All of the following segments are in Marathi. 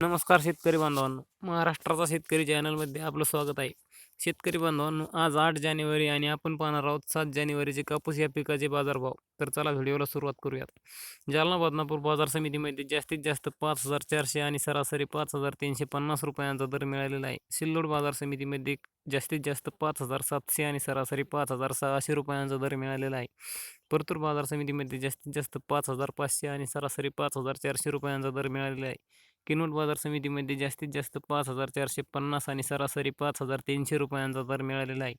नमस्कार शेतकरी बांधवांनो. महाराष्ट्राचा शेतकरी चॅनलमध्ये आपलं स्वागत आहे. शेतकरी बांधवांनो आज आठ जानेवारी आणि आपण पाहणार आहोत सात जानेवारीचे कापूस या पिकाचे बाजारभाव. तर चला व्हिडिओला सुरुवात करूयात. जालना बदनापूर बाजार समितीमध्ये जास्तीत जास्त पाच हजार चारशे आणि सरासरी पाच हजार तीनशे पन्नास रुपयांचा दर मिळालेला आहे. सिल्लोड बाजार समितीमध्ये जास्तीत जास्त पाच हजार सातशे आणि सरासरी पाच हजार सहाशे रुपयांचा दर मिळालेला आहे. परतूर बाजार समितीमध्ये जास्तीत जास्त पाच हजार पाचशे आणि सरासरी पाच हजार चारशे रुपयांचा दर मिळालेला आहे. किनवट बाजार समितीमध्ये जास्तीत जास्त पाच हजार चारशे पन्नास आणि सरासरी पाच हजार तीनशे रुपयांचा दर मिळालेला आहे.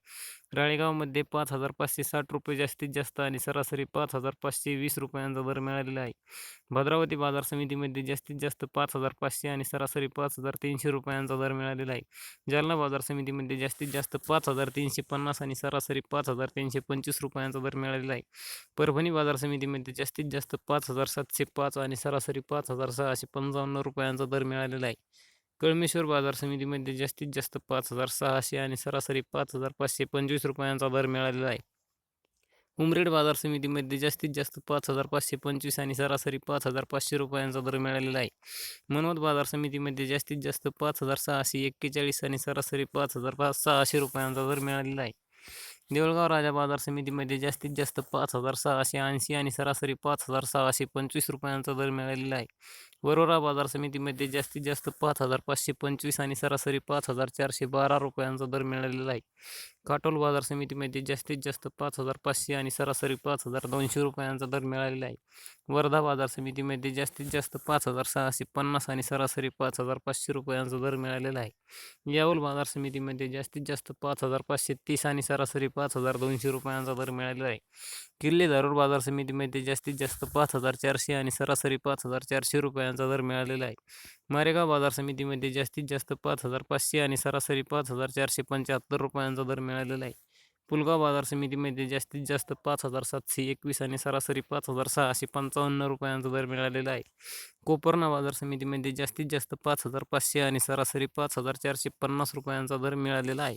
राळेगावमध्ये पाच हजार पाचशे साठ रुपये जास्तीत जास्त आणि सरासरी पाच हजार पाचशे वीस रुपयांचा दर मिळालेला आहे. भद्रावती बाजार समितीमध्ये जास्तीत जास्त पाच हजार पाचशे आणि सरासरी पाच हजार तीनशे रुपयांचा दर मिळालेला आहे. जालना बाजार समितीमध्ये जास्तीत जास्त पाच हजार तीनशे पन्नास आणि सरासरी पाच हजार तीनशे पंचवीस रुपयांचा दर मिळालेला आहे. परभणी बाजार समितीमध्ये जास्तीत जास्त पाच हजार सातशे पाच आणि सरासरी पाच हजार सहाशे पंचावन्न रुपयांचा दर मिळालेला आहे. कळमेश्वर बाजार समितीमध्ये जास्तीत जास्त पाच हजार सहाशे आणि सरासरी पाच हजार पाचशे पंचवीस रुपयांचा दर मिळालेला आहे. उमरेड बाजार समितीमध्ये जास्तीत जास्त पाच हजार पाचशे पंचवीस आणि सरासरी पाच हजार पाचशे रुपयांचा दर मिळालेला आहे. मनोद बाजार समितीमध्ये जास्तीत जास्त पाच हजार सहाशे एक्केचाळीस आणि सरासरी पाच हजार पाच सहाशे रुपयांचा दर मिळालेला आहे. देऊळगाव राजा बाजार समितीमध्ये जास्तीत जास्त पाच हजार सहाशे ऐंशी आणि सरासरी पाच हजार सहाशे पंचवीस रुपयांचा दर मिळालेला आहे. वरोरा बाजार समितीमध्ये जास्तीत जास्त पाच हजार पाचशे पंचवीस आणि सरासरी पाच हजार चारशे बारा रुपयांचा दर मिळालेला आहे. काटोल बाजार समितीमध्ये जास्तीत जास्त पाच हजार पाचशे आणि सरासरी पाच हजार दोनशे रुपयांचा दर मिळालेला आहे. वर्धा बाजार समितीमध्ये जास्तीत जास्त पाच हजार सहाशे पन्नास आणि सरासरी पाच हजार पाचशे रुपयांचा दर मिळालेला आहे. यावल बाजार समितीमध्ये जास्तीत जास्त पाच हजार पाचशे तीस आणि सरासरी पाच हजार दोनशे रुपयांचा दर मिळालेला आहे. किल्ले धारूर बाजार समितीमध्ये जास्तीत जास्त पाच हजार चारशे आणि सरासरी पाच हजार चारशे रुपयांचा दर मिळालेला आहे. मारेगाव बाजार समितीमध्ये जास्तीत जास्त पाच हजार पाचशे आणि सरासरी पाच हजार चारशे पंच्याहत्तर रुपयांचा दर मिळालेला आहे. पुलगाव बाजार समितीमध्ये जास्तीत जास्त पाच हजार सातशे एकवीस आणि सरासरी पाच हजार सहाशे पंचावन्न रुपयांचा दर मिळालेला आहे. कोपर्णा बाजार समितीमध्ये जास्तीत जास्त पाच हजार पाचशे आणि सरासरी पाच हजार चारशे पन्नास रुपयांचा दर मिळालेला आहे.